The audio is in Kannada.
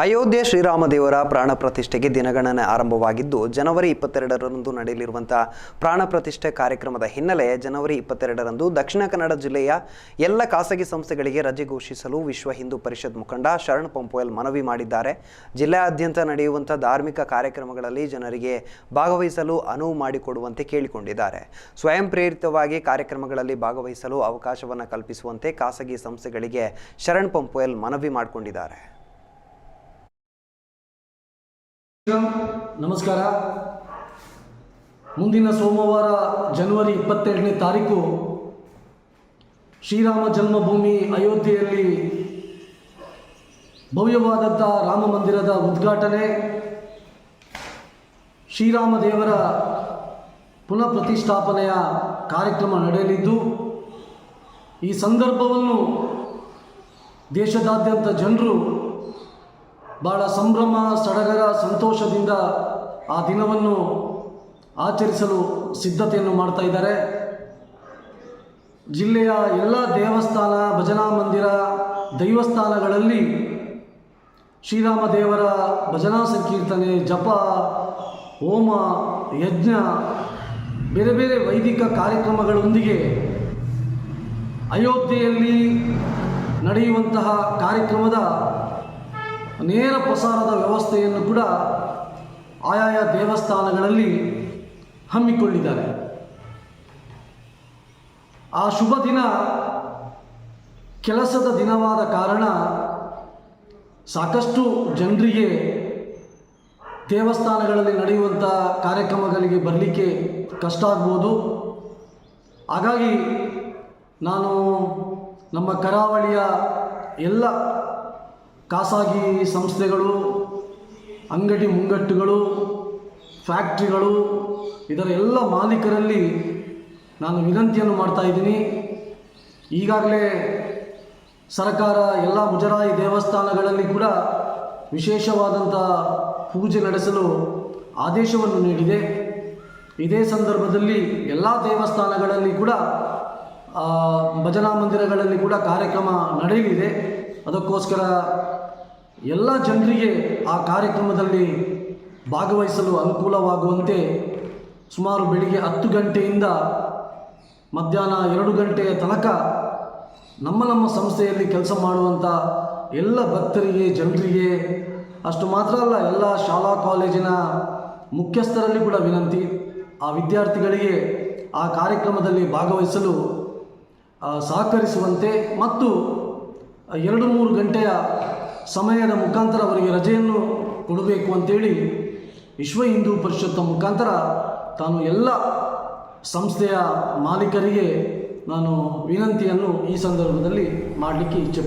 ಅಯೋಧ್ಯೆ ಶ್ರೀರಾಮದೇವರ ಪ್ರಾಣ ಪ್ರತಿಷ್ಠೆಗೆ ದಿನಗಣನೆ ಆರಂಭವಾಗಿದ್ದು, ಜನವರಿ ಇಪ್ಪತ್ತೆರಡರಂದು ನಡೆಯಲಿರುವಂಥ ಪ್ರಾಣ ಪ್ರತಿಷ್ಠೆ ಕಾರ್ಯಕ್ರಮದ ಹಿನ್ನೆಲೆ ಜನವರಿ ಇಪ್ಪತ್ತೆರಡರಂದು ದಕ್ಷಿಣ ಕನ್ನಡ ಜಿಲ್ಲೆಯ ಎಲ್ಲ ಖಾಸಗಿ ಸಂಸ್ಥೆಗಳಿಗೆ ರಜೆ ಘೋಷಿಸಲು ವಿಶ್ವ ಹಿಂದೂ ಪರಿಷತ್ ಮುಖಂಡ ಶರಣ್ ಪಂಪೋಯಲ್ ಮನವಿ ಮಾಡಿದ್ದಾರೆ. ಜಿಲ್ಲೆಯಾದ್ಯಂತ ನಡೆಯುವಂಥ ಧಾರ್ಮಿಕ ಕಾರ್ಯಕ್ರಮಗಳಲ್ಲಿ ಜನರಿಗೆ ಭಾಗವಹಿಸಲು ಅನುವು ಮಾಡಿಕೊಡುವಂತೆ ಕೇಳಿಕೊಂಡಿದ್ದಾರೆ. ಸ್ವಯಂ ಪ್ರೇರಿತವಾಗಿ ಕಾರ್ಯಕ್ರಮಗಳಲ್ಲಿ ಭಾಗವಹಿಸಲು ಅವಕಾಶವನ್ನು ಕಲ್ಪಿಸುವಂತೆ ಖಾಸಗಿ ಸಂಸ್ಥೆಗಳಿಗೆ ಶರಣ್ ಪಂಪೋಯಲ್ ಮನವಿ ಮಾಡಿಕೊಂಡಿದ್ದಾರೆ. ನಮಸ್ಕಾರ. ಮುಂದಿನ ಸೋಮವಾರ ಜನವರಿ ಇಪ್ಪತ್ತೆರಡನೇ ತಾರೀಕು ಶ್ರೀರಾಮ ಜನ್ಮಭೂಮಿ ಅಯೋಧ್ಯೆಯಲ್ಲಿ ಭವ್ಯವಾದಂಥ ರಾಮ ಮಂದಿರದ ಉದ್ಘಾಟನೆ. ಶ್ರೀರಾಮ ದೇವರ ಪುನಃ ಪ್ರತಿಷ್ಠಾಪನೆಯ ಕಾರ್ಯಕ್ರಮ ನಡೆಯಲಿದ್ದು, ಈ ಸಂದರ್ಭವನ್ನು ದೇಶದಾದ್ಯಂತ ಜನರು ಬಹಳ ಸಂಭ್ರಮ, ಸಡಗರ, ಸಂತೋಷದಿಂದ ಆ ದಿನವನ್ನು ಆಚರಿಸಲು ಸಿದ್ಧತೆಯನ್ನು ಮಾಡ್ತಾ ಇದ್ದಾರೆ. ಜಿಲ್ಲೆಯ ಎಲ್ಲ ದೇವಸ್ಥಾನ, ಭಜನಾ ಮಂದಿರ, ದೈವಸ್ಥಾನಗಳಲ್ಲಿ ಶ್ರೀರಾಮ ದೇವರ ಭಜನಾ ಸಂಕೀರ್ತನೆ, ಜಪ, ಹೋಮ, ಯಜ್ಞ, ಬೇರೆ ಬೇರೆ ವೈದಿಕ ಕಾರ್ಯಕ್ರಮಗಳೊಂದಿಗೆ ಅಯೋಧ್ಯೆಯಲ್ಲಿ ನಡೆಯುವಂತಹ ಕಾರ್ಯಕ್ರಮದ ನೇರ ಪ್ರಸಾರದ ವ್ಯವಸ್ಥೆಯನ್ನು ಕೂಡ ಆಯಾಯ ದೇವಸ್ಥಾನಗಳಲ್ಲಿ ಹಮ್ಮಿಕೊಂಡಿದ್ದಾರೆ. ಆ ಶುಭ ದಿನ ಕೆಲಸದ ದಿನವಾದ ಕಾರಣ ಸಾಕಷ್ಟು ಜನರಿಗೆ ದೇವಸ್ಥಾನಗಳಲ್ಲಿ ನಡೆಯುವಂಥ ಕಾರ್ಯಕ್ರಮಗಳಿಗೆ ಬರಲಿಕ್ಕೆ ಕಷ್ಟ ಆಗ್ಬೋದು. ಹಾಗಾಗಿ ನಾನು ನಮ್ಮ ಕರಾವಳಿಯ ಎಲ್ಲ ಖಾಸಗಿ ಸಂಸ್ಥೆಗಳು, ಅಂಗಡಿ ಮುಂಗಟ್ಟುಗಳು, ಫ್ಯಾಕ್ಟ್ರಿಗಳು, ಇದರ ಎಲ್ಲ ಮಾಲೀಕರಲ್ಲಿ ನಾನು ವಿನಂತಿಯನ್ನು ಮಾಡ್ತಾ ಇದ್ದೀನಿ. ಈಗಾಗಲೇ ಸರ್ಕಾರ ಎಲ್ಲ ಮುಜರಾಯಿ ದೇವಸ್ಥಾನಗಳಲ್ಲಿ ಕೂಡ ವಿಶೇಷವಾದಂಥ ಪೂಜೆ ನಡೆಸಲು ಆದೇಶವನ್ನು ನೀಡಿದೆ. ಇದೇ ಸಂದರ್ಭದಲ್ಲಿ ಎಲ್ಲ ದೇವಸ್ಥಾನಗಳಲ್ಲಿ ಕೂಡ ಭಜನಾ ಮಂದಿರಗಳಲ್ಲಿ ಕೂಡ ಕಾರ್ಯಕ್ರಮ ನಡೆಯಲಿದೆ. ಅದಕ್ಕೋಸ್ಕರ ಎಲ್ಲ ಜನರಿಗೆ ಆ ಕಾರ್ಯಕ್ರಮದಲ್ಲಿ ಭಾಗವಹಿಸಲು ಅನುಕೂಲವಾಗುವಂತೆ ಸುಮಾರು ಬೆಳಿಗ್ಗೆ ಹತ್ತು ಗಂಟೆಯಿಂದ ಮಧ್ಯಾಹ್ನ ಎರಡು ಗಂಟೆಯ ತನಕ ನಮ್ಮ ನಮ್ಮ ಸಂಸ್ಥೆಯಲ್ಲಿ ಕೆಲಸ ಮಾಡುವಂಥ ಎಲ್ಲ ಭಕ್ತರಿಗೆ, ಜನರಿಗೆ ಅಷ್ಟು ಮಾತ್ರ ಅಲ್ಲ, ಎಲ್ಲ ಶಾಲಾ ಕಾಲೇಜಿನ ಮುಖ್ಯಸ್ಥರಲ್ಲಿ ಕೂಡ ವಿನಂತಿ. ಆ ವಿದ್ಯಾರ್ಥಿಗಳಿಗೆ ಆ ಕಾರ್ಯಕ್ರಮದಲ್ಲಿ ಭಾಗವಹಿಸಲು ಸಹಕರಿಸುವಂತೆ ಮತ್ತು ಎರಡು ಮೂರು ಗಂಟೆಯ ಸಮಯದ ಮುಖಾಂತರ ಅವರಿಗೆ ರಜೆಯನ್ನು ಕೊಡಬೇಕು ಅಂತೇಳಿ ವಿಶ್ವ ಹಿಂದೂ ಪರಿಷತ್ ಮುಖಾಂತರ ತಾನು ಎಲ್ಲ ಸಂಸ್ಥೆಯ ಮಾಲೀಕರಿಗೆ ನಾನು ವಿನಂತಿಯನ್ನು ಈ ಸಂದರ್ಭದಲ್ಲಿ ಮಾಡಲಿಕ್ಕೆ ಇಚ್ಛೆ